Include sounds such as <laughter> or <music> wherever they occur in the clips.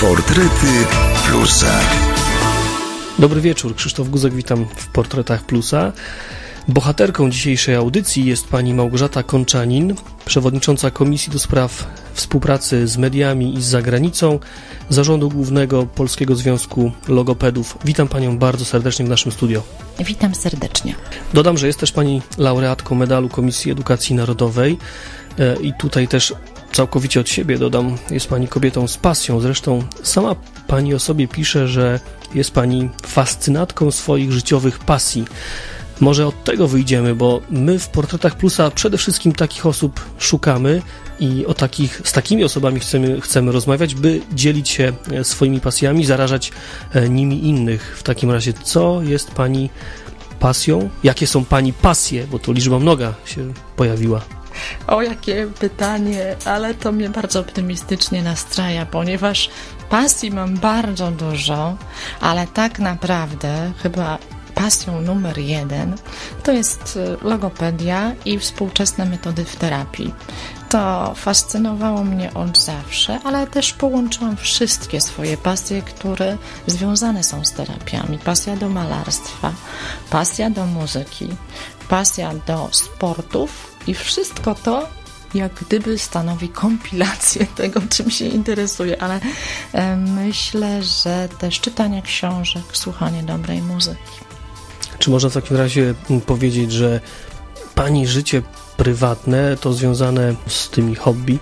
Portrety Plusa. Dobry wieczór, Krzysztof Guzek, witam w Portretach Plusa. Bohaterką dzisiejszej audycji jest pani Małgorzata Konczanin, przewodnicząca Komisji do Spraw Współpracy z Mediami i z Zagranicą Zarządu Głównego Polskiego Związku Logopedów. Witam panią bardzo serdecznie w naszym studio. Witam serdecznie. Dodam, że jest też pani laureatką medalu Komisji Edukacji Narodowej e, i tutaj też całkowicie od siebie dodam, jest pani kobietą z pasją. Zresztą sama pani o sobie pisze, że jest pani fascynatką swoich życiowych pasji. Może od tego wyjdziemy, bo my w Portretach Plusa przede wszystkim takich osób szukamy i o takich, z takimi osobami chcemy, chcemy rozmawiać, by dzielić się e, swoimi pasjami, zarażać e, nimi innych. W takim razie, co jest Pani pasją? Jakie są Pani pasje? Bo tu liczba mnoga się pojawiła. O, jakie pytanie, ale to mnie bardzo optymistycznie nastraja, ponieważ pasji mam bardzo dużo, ale tak naprawdę chyba pasją numer jeden to jest y, logopedia i współczesne metody w terapii. To fascynowało mnie od zawsze, ale też połączyłam wszystkie swoje pasje, które związane są z terapiami. Pasja do malarstwa, pasja do muzyki, pasja do sportów i wszystko to jak gdyby stanowi kompilację <laughs> tego, czym się interesuje, ale e, myślę, że też czytanie książek, słuchanie dobrej muzyki. Czy można w takim razie powiedzieć, że Pani życie prywatne, to związane z tymi hobby,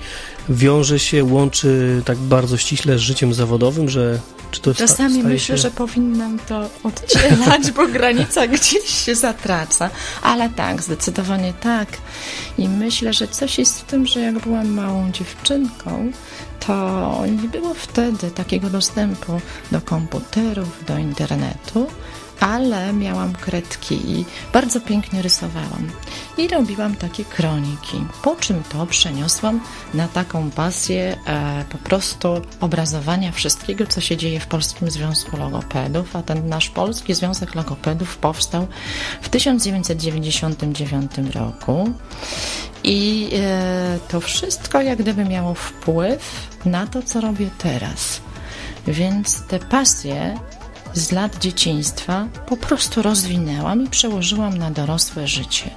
wiąże się, łączy tak bardzo ściśle z życiem zawodowym, że czy to Czasami myślę, się... że powinnam to oddzielać, bo <laughs> granica gdzieś się zatraca. Ale tak, zdecydowanie tak. I myślę, że coś jest w tym, że jak byłam małą dziewczynką, to nie było wtedy takiego dostępu do komputerów, do internetu ale miałam kredki i bardzo pięknie rysowałam. I robiłam takie kroniki, po czym to przeniosłam na taką pasję e, po prostu obrazowania wszystkiego, co się dzieje w Polskim Związku Logopedów, a ten nasz Polski Związek Logopedów powstał w 1999 roku. I e, to wszystko jak gdyby miało wpływ na to, co robię teraz. Więc te pasje z lat dzieciństwa po prostu rozwinęłam i przełożyłam na dorosłe życie.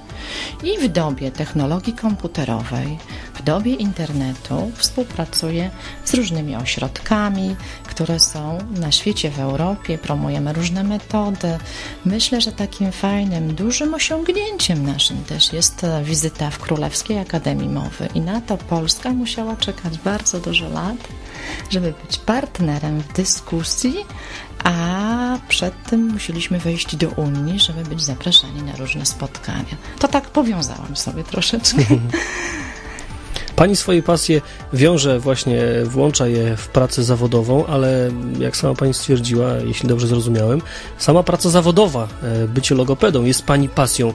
I w dobie technologii komputerowej, w dobie internetu współpracuję z różnymi ośrodkami, które są na świecie w Europie, promujemy różne metody. Myślę, że takim fajnym, dużym osiągnięciem naszym też jest wizyta w Królewskiej Akademii Mowy i na to Polska musiała czekać bardzo dużo lat, żeby być partnerem w dyskusji a przed tym musieliśmy wejść do Unii, żeby być zapraszani na różne spotkania. To tak powiązałam sobie troszeczkę. <laughs> Pani swoje pasje wiąże właśnie, włącza je w pracę zawodową, ale jak sama Pani stwierdziła, jeśli dobrze zrozumiałem, sama praca zawodowa, e, bycie logopedą jest Pani pasją.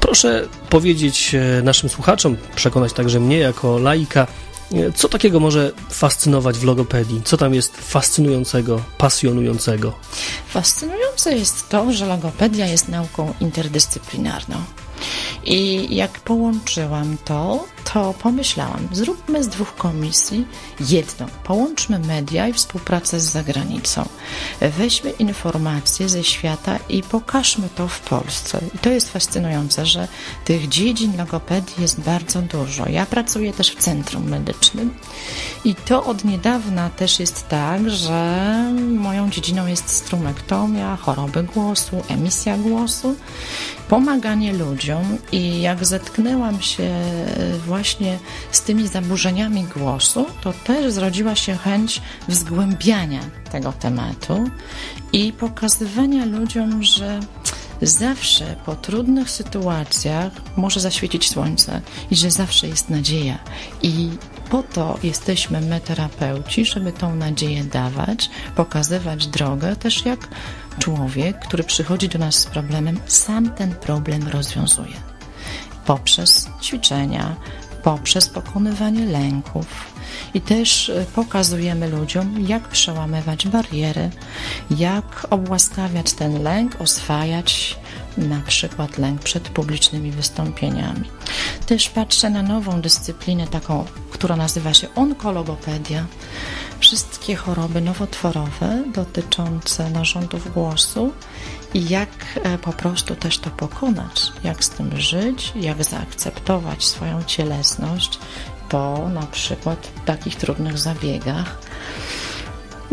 Proszę powiedzieć e, naszym słuchaczom, przekonać także mnie jako laika, co takiego może fascynować w logopedii? Co tam jest fascynującego, pasjonującego? Fascynujące jest to, że logopedia jest nauką interdyscyplinarną. I jak połączyłam to, to pomyślałam, zróbmy z dwóch komisji jedną. Połączmy media i współpracę z zagranicą. Weźmy informacje ze świata i pokażmy to w Polsce. I to jest fascynujące, że tych dziedzin logopedii jest bardzo dużo. Ja pracuję też w centrum medycznym i to od niedawna też jest tak, że moją dziedziną jest strumektomia, choroby głosu, emisja głosu, pomaganie ludziom i jak zetknęłam się właśnie z tymi zaburzeniami głosu, to też zrodziła się chęć wzgłębiania tego tematu i pokazywania ludziom, że zawsze po trudnych sytuacjach może zaświecić słońce i że zawsze jest nadzieja. I po to jesteśmy my terapeuci, żeby tą nadzieję dawać, pokazywać drogę, też jak człowiek, który przychodzi do nas z problemem, sam ten problem rozwiązuje. Poprzez ćwiczenia, poprzez pokonywanie lęków i też e, pokazujemy ludziom, jak przełamywać bariery, jak obłaskawiać ten lęk, oswajać, na przykład lęk przed publicznymi wystąpieniami. Też patrzę na nową dyscyplinę, taką, która nazywa się onkologopedia. Wszystkie choroby nowotworowe dotyczące narządów głosu i jak e, po prostu też to pokonać, jak z tym żyć, jak zaakceptować swoją cielesność po na przykład takich trudnych zabiegach.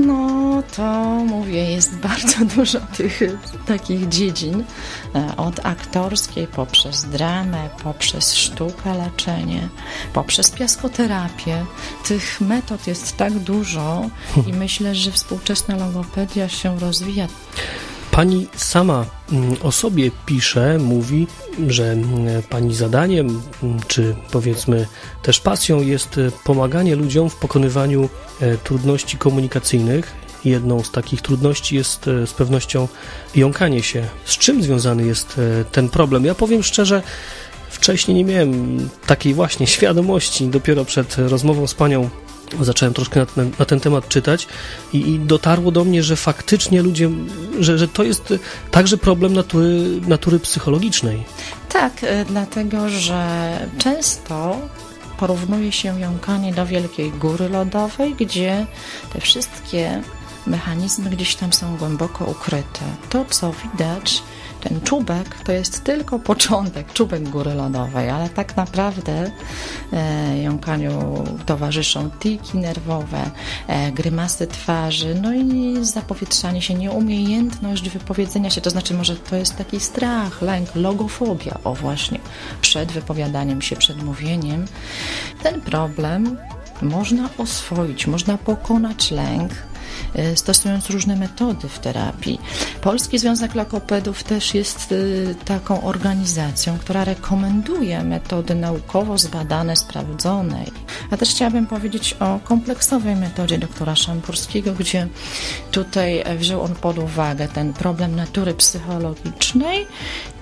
No, to mówię, jest <laughs> bardzo dużo tych takich dziedzin, e, od aktorskiej poprzez dramę, poprzez sztukę, leczenie, poprzez piaskoterapię. Tych metod jest tak dużo i myślę, że współczesna logopedia się rozwija. Pani sama mm, o sobie pisze, mówi, że mm, pani zadaniem, mm, czy powiedzmy też pasją jest e, pomaganie ludziom w pokonywaniu e, trudności komunikacyjnych. Jedną z takich trudności jest e, z pewnością jąkanie się. Z czym związany jest ten problem? Ja powiem szczerze, wcześniej nie miałem takiej właśnie <laughs> świadomości. Dopiero przed rozmową z panią zacząłem troszkę na ten, na ten temat czytać i, i, dotarło do mnie, że faktycznie ludzie, że, że to jest także problem natury, natury psychologicznej. Tak, y, dlatego że często porównuje się jąkanie do wielkiej góry lodowej, gdzie te wszystkie mechanizmy gdzieś tam są głęboko ukryte. To, co widać, ten czubek to jest tylko początek, czubek góry lodowej, ale tak naprawdę e, jąkaniu towarzyszą tiki nerwowe, e, grymasy twarzy, no i zapowietrzanie się, nieumiejętność wypowiedzenia się, to znaczy może to jest taki strach, lęk, logofobia, o właśnie, przed wypowiadaniem się, przed mówieniem. Ten problem można oswoić, można pokonać lęk, stosując różne metody w terapii. Polski Związek Logopedów też jest e, taką organizacją, która rekomenduje metody naukowo zbadane, sprawdzone. A też chciałabym powiedzieć o kompleksowej metodzie doktora Szamburskiego, gdzie tutaj wziął on pod uwagę ten problem natury psychologicznej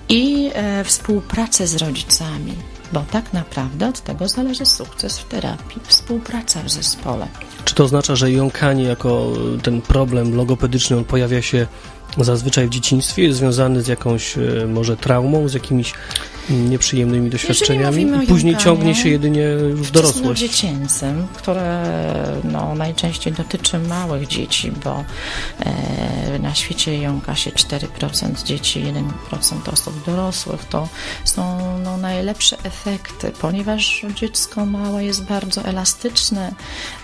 i e, współpracę z rodzicami bo tak naprawdę od tego zależy sukces w terapii, współpraca w zespole. Czy to oznacza, że jąkanie jako ten problem logopedyczny on pojawia się zazwyczaj w dzieciństwie, jest związany z jakąś e, może traumą, z jakimiś nieprzyjemnymi doświadczeniami i później ciągnie się jedynie w dorosłość. dziecięcym, które no, najczęściej dotyczy małych dzieci, bo e, na świecie jąka się 4% dzieci, 1% osób dorosłych. To są no, najlepsze efekty, ponieważ dziecko małe jest bardzo elastyczne,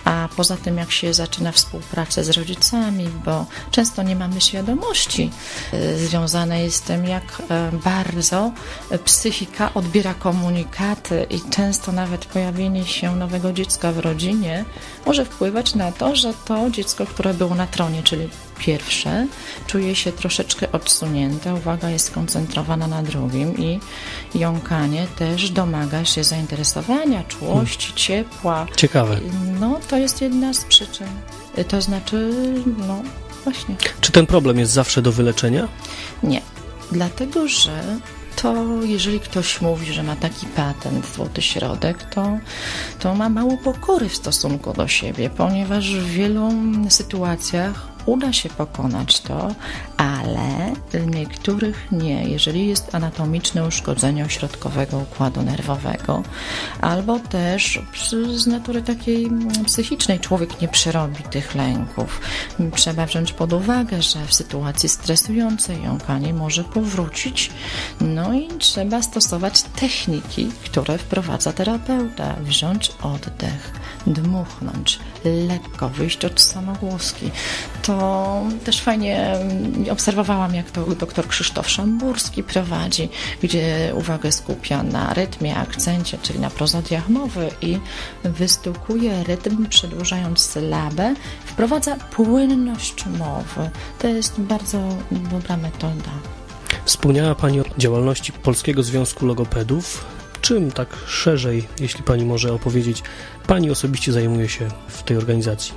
a poza tym jak się zaczyna współpracę z rodzicami, bo często nie mamy świadomości e, związanej z tym, jak e, bardzo psychika odbiera komunikaty i często nawet pojawienie się nowego dziecka w rodzinie może wpływać na to, że to dziecko, które było na tronie, czyli pierwsze, czuje się troszeczkę odsunięte, uwaga jest skoncentrowana na drugim i jąkanie też domaga się zainteresowania, czułości, hmm. ciepła. Ciekawe. No, to jest jedna z przyczyn. To znaczy, no, właśnie. Czy ten problem jest zawsze do wyleczenia? Nie. Dlatego, że to jeżeli ktoś mówi, że ma taki patent, złoty środek, to, to ma mało pokory w stosunku do siebie, ponieważ w wielu sytuacjach uda się pokonać to, ale niektórych nie. Jeżeli jest anatomiczne uszkodzenie ośrodkowego układu nerwowego, albo też z natury takiej psychicznej człowiek nie przerobi tych lęków. Trzeba wziąć pod uwagę, że w sytuacji stresującej jąkanie może powrócić, no i trzeba stosować techniki, które wprowadza terapeuta. Wziąć oddech, dmuchnąć, lekko wyjść od samogłoski. To też fajnie mm, obserwowałam, jak to dr Krzysztof Szamburski prowadzi, gdzie uwagę skupia na rytmie, akcencie, czyli na prozodiach mowy i wystukuje rytm, przedłużając sylabę, wprowadza płynność mowy. To jest bardzo dobra metoda. Wspomniała Pani o działalności Polskiego Związku Logopedów. Czym tak szerzej, jeśli Pani może opowiedzieć, Pani osobiście zajmuje się w tej organizacji?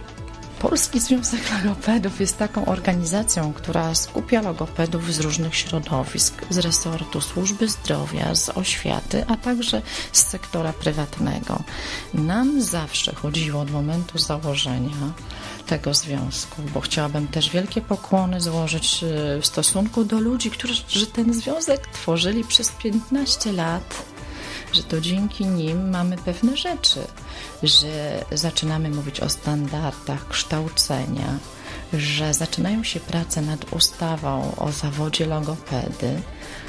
Polski Związek Logopedów jest taką organizacją, która skupia logopedów z różnych środowisk, z resortu służby zdrowia, z oświaty, a także z sektora prywatnego. Nam zawsze chodziło od momentu założenia tego związku, bo chciałabym też wielkie pokłony złożyć y, w stosunku do ludzi, którzy ten związek tworzyli przez 15 lat, że to dzięki nim mamy pewne rzeczy, że zaczynamy mówić o standardach kształcenia, że zaczynają się prace nad ustawą o zawodzie logopedy,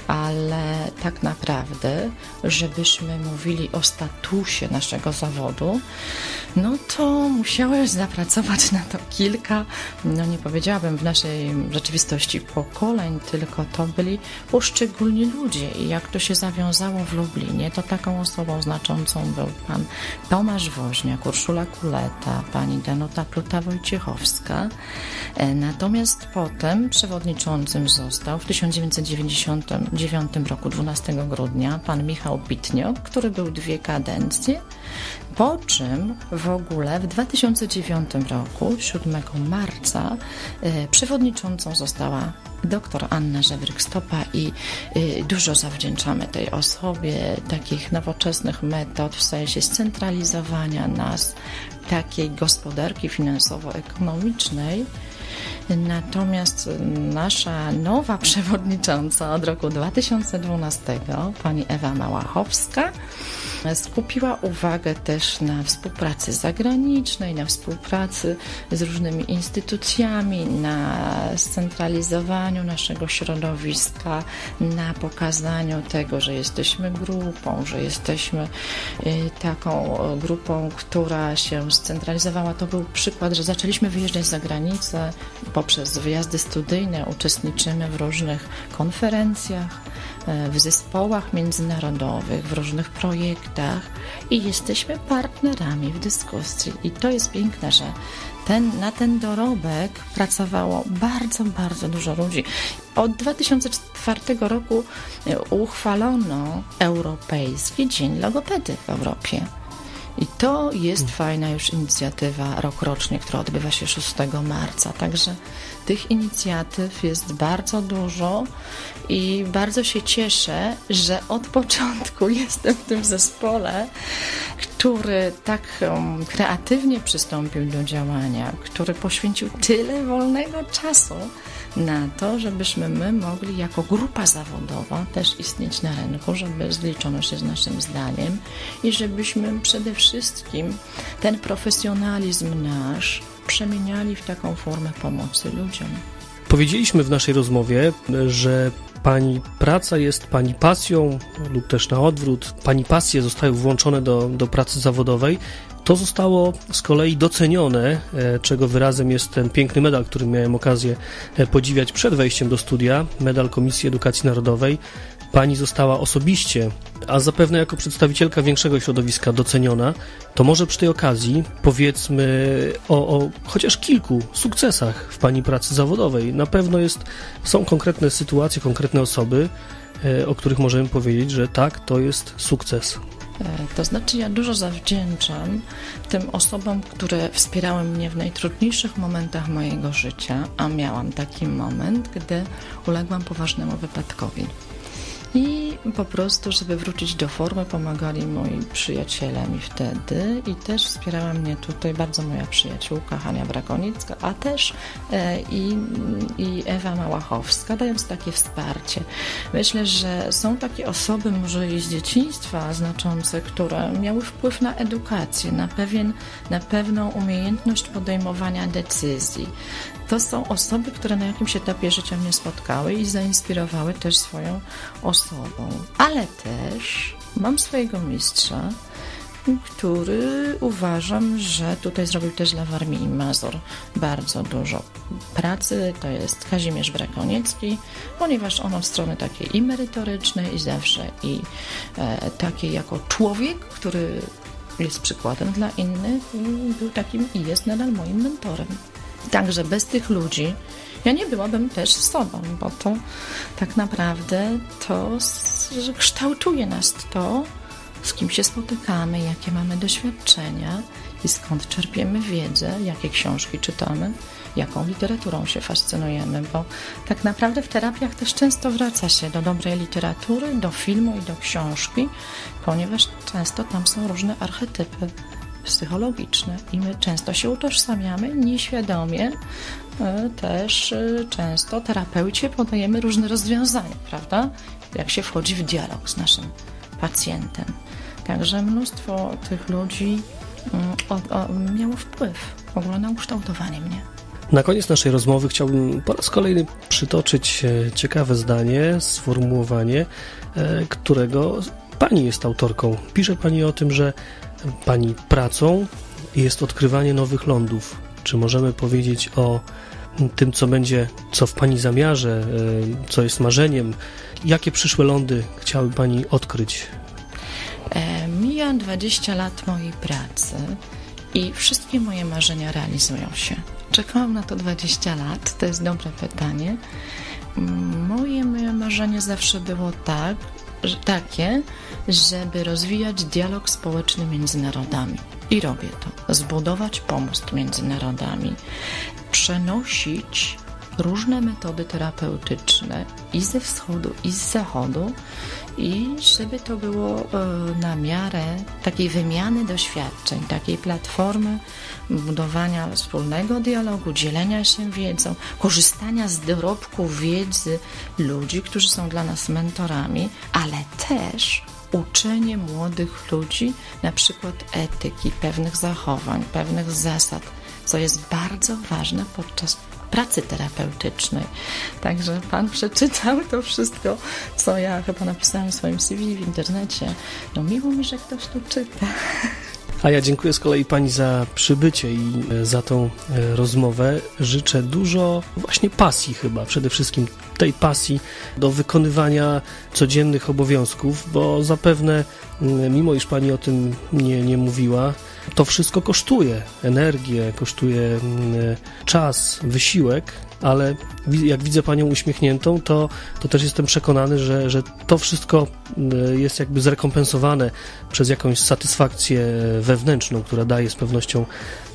ale tak naprawdę, żebyśmy mówili o statusie naszego zawodu, no to musiałeś zapracować na to kilka, no nie powiedziałabym w naszej rzeczywistości pokoleń, tylko to byli poszczególni ludzie i jak to się zawiązało w Lublinie, to taką osobą znaczącą był pan Tomasz Woźniak, Urszula Kuleta, pani Danuta Pluta-Wojciechowska. E, natomiast potem przewodniczącym został w 1999 roku, 12 grudnia, pan Michał Pitniok, który był dwie kadencje, po czym w ogóle w 2009 roku, 7 marca, e, przewodniczącą została dr Anna Żebryk-Stopa i y, dużo zawdzięczamy tej osobie, takich nowoczesnych metod w sensie scentralizowania nas, takiej gospodarki finansowo-ekonomicznej. Natomiast nasza nowa przewodnicząca od roku 2012, pani Ewa Małachowska, skupiła uwagę też na współpracy zagranicznej, na współpracy z różnymi instytucjami, na scentralizowaniu naszego środowiska, na pokazaniu tego, że jesteśmy grupą, że jesteśmy y, taką grupą, która się scentralizowała. To był przykład, że zaczęliśmy wyjeżdżać za granicę poprzez wyjazdy studyjne, uczestniczymy w różnych konferencjach, w zespołach międzynarodowych, w różnych projektach i jesteśmy partnerami w dyskusji. I to jest piękne, że ten, na ten dorobek pracowało bardzo, bardzo dużo ludzi. Od 2004 roku e, uchwalono Europejski Dzień Logopedy w Europie. I to jest fajna już inicjatywa rokrocznie, która odbywa się 6 marca. Także tych inicjatyw jest bardzo dużo i bardzo się cieszę, że od początku <laughs> jestem w tym zespole, który tak um, kreatywnie przystąpił do działania, który poświęcił tyle wolnego czasu na to, żebyśmy my mogli jako grupa zawodowa też istnieć na rynku, żeby zliczono się z naszym zdaniem i żebyśmy przede wszystkim ten profesjonalizm nasz przemieniali w taką formę pomocy ludziom. Powiedzieliśmy w naszej rozmowie, że Pani praca jest Pani pasją lub też na odwrót. Pani pasje zostają włączone do, do pracy zawodowej. To zostało z kolei docenione, e, czego wyrazem jest ten piękny medal, który miałem okazję e, podziwiać przed wejściem do studia, medal Komisji Edukacji Narodowej. Pani została osobiście, a zapewne jako przedstawicielka większego środowiska doceniona, to może przy tej okazji powiedzmy o, o chociaż kilku sukcesach w Pani pracy zawodowej. Na pewno jest, są konkretne sytuacje, konkretne osoby, e, o których możemy powiedzieć, że tak, to jest sukces. E, to znaczy, ja dużo zawdzięczam tym osobom, które wspierały mnie w najtrudniejszych momentach mojego życia, a miałam taki moment, gdy uległam poważnemu wypadkowi. I po prostu, żeby wrócić do formy, pomagali moi przyjaciele mi wtedy. I też wspierała mnie tutaj bardzo moja przyjaciółka Hania Brakonicka, a też e, i, i Ewa Małachowska, dając takie wsparcie. Myślę, że są takie osoby, może i z dzieciństwa znaczące, które miały wpływ na edukację, na, pewien, na pewną umiejętność podejmowania decyzji, to są osoby, które na jakimś etapie życia mnie spotkały i zainspirowały też swoją osobą. Ale też mam swojego mistrza, który uważam, że tutaj zrobił też dla Warmii i Mazur bardzo dużo pracy. To jest Kazimierz Brakoniecki, ponieważ on od strony takiej i merytorycznej, i zawsze i e, takiej jako człowiek, który jest przykładem dla innych, był takim i jest nadal moim mentorem. Także bez tych ludzi ja nie byłabym też sobą, bo to tak naprawdę to kształtuje nas to, z kim się spotykamy, jakie mamy doświadczenia i skąd czerpiemy wiedzę, jakie książki czytamy, jaką literaturą się fascynujemy, bo tak naprawdę w terapiach też często wraca się do dobrej literatury, do filmu i do książki, ponieważ często tam są różne archetypy psychologiczne i my często się utożsamiamy nieświadomie. e, Też e, często terapeucie podajemy różne rozwiązania, prawda? Jak się wchodzi w dialog z naszym pacjentem. Także mnóstwo tych ludzi mm, o, o, miało wpływ w ogóle na ukształtowanie mnie. Na koniec naszej rozmowy chciałbym po raz kolejny przytoczyć e, ciekawe zdanie, sformułowanie, którego pani jest autorką. Pisze pani o tym, że pani pracą jest odkrywanie nowych lądów. Czy możemy powiedzieć o tym, co będzie, co w pani zamiarze, e, co jest marzeniem? Jakie przyszłe lądy chciałaby pani odkryć? E, mija 20 lat mojej pracy i wszystkie moje marzenia realizują się. Czekałam na to 20 lat, to jest dobre pytanie. Moje, marzenie zawsze było tak, takie, żeby rozwijać dialog społeczny między narodami. I robię to. Zbudować pomost między narodami. Przenosić różne metody terapeutyczne i ze wschodu, i z zachodu. I żeby to było e, na miarę takiej wymiany doświadczeń, takiej platformy budowania wspólnego dialogu, dzielenia się wiedzą, korzystania z dorobków wiedzy ludzi, którzy są dla nas mentorami, ale też uczenie młodych ludzi na przykład etyki, pewnych zachowań, pewnych zasad, co jest bardzo ważne podczas pracy terapeutycznej. Także pan przeczytał to wszystko, co ja chyba napisałam w swoim CV w internecie. No miło mi, że ktoś to czyta. A ja dziękuję z kolei Pani za przybycie i e, za tą e, rozmowę. Życzę dużo właśnie pasji chyba, przede wszystkim tej pasji do wykonywania codziennych obowiązków, bo zapewne, mimo iż Pani o tym nie, nie mówiła, to wszystko kosztuje energię, kosztuje m, czas, wysiłek, ale jak widzę Panią uśmiechniętą, to, to też jestem przekonany, że, że to wszystko m, jest jakby zrekompensowane przez jakąś satysfakcję wewnętrzną, która daje z pewnością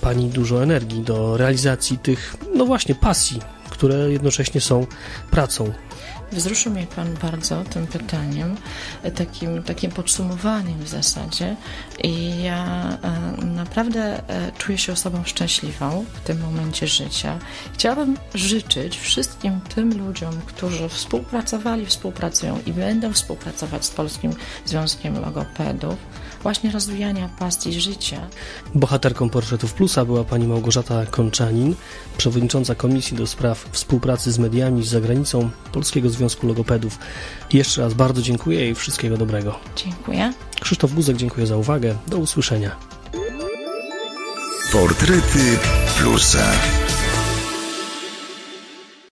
Pani dużo energii do realizacji tych, no właśnie, pasji, które jednocześnie są pracą. Wzruszył mnie Pan bardzo tym pytaniem, takim, takim podsumowaniem w zasadzie. I ja e, naprawdę e, czuję się osobą szczęśliwą w tym momencie życia. Chciałabym życzyć wszystkim tym ludziom, którzy współpracowali, współpracują i będą współpracować z Polskim Związkiem Logopedów, właśnie rozwijania pasji życia. Bohaterką Portretów Plusa była pani Małgorzata Konczanin, przewodnicząca Komisji do Spraw Współpracy z Mediami z Zagranicą Polskiego Związku Logopedów. Jeszcze raz bardzo dziękuję i wszystkiego dobrego. Dziękuję. Krzysztof Guzek, dziękuję za uwagę. Do usłyszenia. Portrety Plusa.